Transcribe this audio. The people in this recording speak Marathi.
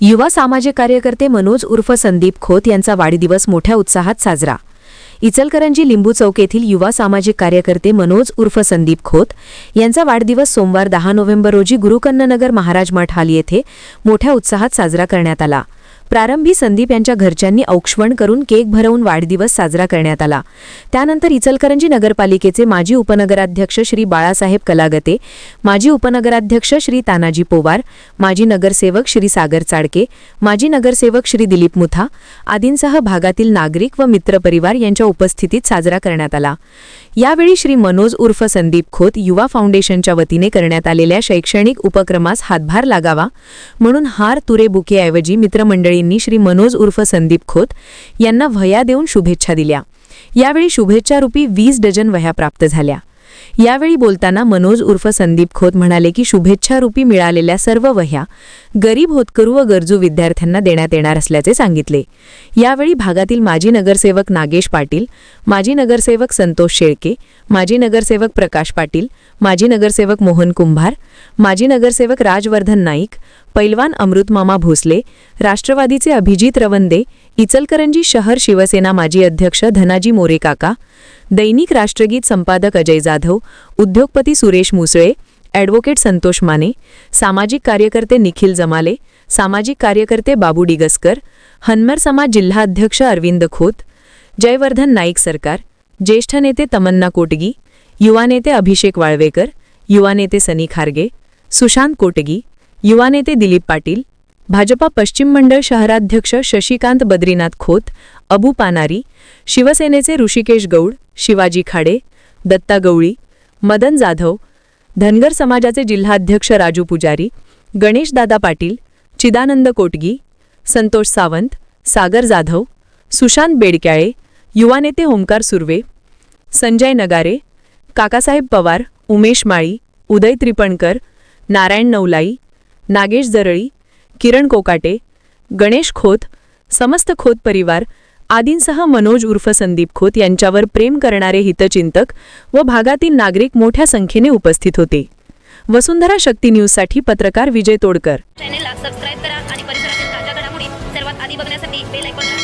युवा सामाजिक कार्यकर्ते मनोज उर्फ संदीप खोत यांचा वाढदिवस मोठ्या उत्साहात साजरा. इचलकरंजी लिंबू चौक येथील युवा सामाजिक कार्यकर्ते मनोज उर्फ संदीप खोत यांचा वाढदिवस सोमवार दहा नोव्हेंबर रोजी गुरुकन्ननगर महाराज मठ हाल येथे मोठ्या उत्साहात साजरा करण्यात आला. प्रारंभी संदीप यांच्या घरच्यांनी औक्षवण करून केक भरवून वाढदिवस साजरा करण्यात आला. त्यानंतर इचलकरंजी नगरपालिकेचे माजी उपनगराध्यक्ष श्री बाळासाहेब कलागते माजी उपनगराध्यक्ष श्री तानाजी पोवार माजी नगरसेवक श्री सागर चाडके माजी नगरसेवक श्री दिलीप मुथा आदींसह भागातील नागरिक व मित्रपरिवार यांच्या उपस्थितीत साजरा करण्यात आला. यावेळी श्री मनोज उर्फ संदीप खोत युवा फाउंडेशनच्या वतीने करण्यात आलेल्या शैक्षणिक उपक्रमास हातभार लागावा म्हणून हार तुरे बुकेऐवजी मित्रमंडळी मित्रमंडळींनी श्री मनोज उर्फ संदीप खोत यांना वह्या देऊन शुभेच्छा दिल्या. यावेळी शुभेच्छारूपी वीस डझन वह्या प्राप्त झाल्या. यावेळी बोलताना मनोज उर्फ संदीप खोत म्हणाले की शुभेच्छारूपी मिळालेल्या सर्व वह्या गरीब होतकरू व गरजू विद्यार्थ्यांना देण्यात येणार असल्याचे सांगितले. यावेळी भागातील माजी नगरसेवक नागेश पाटील माजी नगरसेवक संतोष शेळके माजी नगरसेवक प्रकाश पाटील माजी नगरसेवक मोहन कुंभार माजी नगरसेवक राजवर्धन नाईक पैलवान अमृतमामा भोसले राष्ट्रवादीचे अभिजित रवंदे इचलकरंजी शहर शिवसेना माजी अध्यक्ष धनाजी मोरे काका दैनिक राष्ट्रगीत संपादक अजय जाधव उद्योगपती सुरेश मुसळे ॲडव्होकेट संतोष माने सामाजिक कार्यकर्ते निखिल जमाले सामाजिक कार्यकर्ते बाबू डिगस्कर हनमर समाज जिल्हाध्यक्ष अरविंद खोत जयवर्धन नाईक सरकार ज्येष्ठ नेते तमन्ना कोटगी युवा नेते अभिषेक वाळवेकर युवा नेते सनी खारगे सुशांत कोटगी युवा नेते दिलीप पाटील भाजपा पश्चिम मंडळ शहराध्यक्ष शशिकांत बद्रीनाथ खोत अबू पानारी शिवसेनेचे ऋषिकेश गौड शिवाजी खाडे दत्ता गवळी मदन जाधव धनगर समाजाचे जिल्हाध्यक्ष राजू पुजारी गणेशदादा पाटील चिदानंद कोटगी संतोष सावंत सागर जाधव सुशांत बेडक्याळे युवा नेते ओंकार सुर्वे संजय नगारे काकासाहेब पवार उमेश माळी उदय त्रिपणकर नारायण नवलाई नागेश जरळी किरण कोकाटे गणेश खोत समस्त खोत परिवार आदींसह मनोज उर्फ संदीप खोत यांच्यावर प्रेम करणारे हितचिंतक व भागातील नागरिक मोठ्या संख्येने उपस्थित होते. वसुंधरा शक्ती न्यूजसाठी पत्रकार विजय तोडकर. चॅनेलला सबस्क्राईब करा आणि परिसरातील ताज्या घडामोडी सर्वात आधी बघण्यासाठी बेल आयकॉन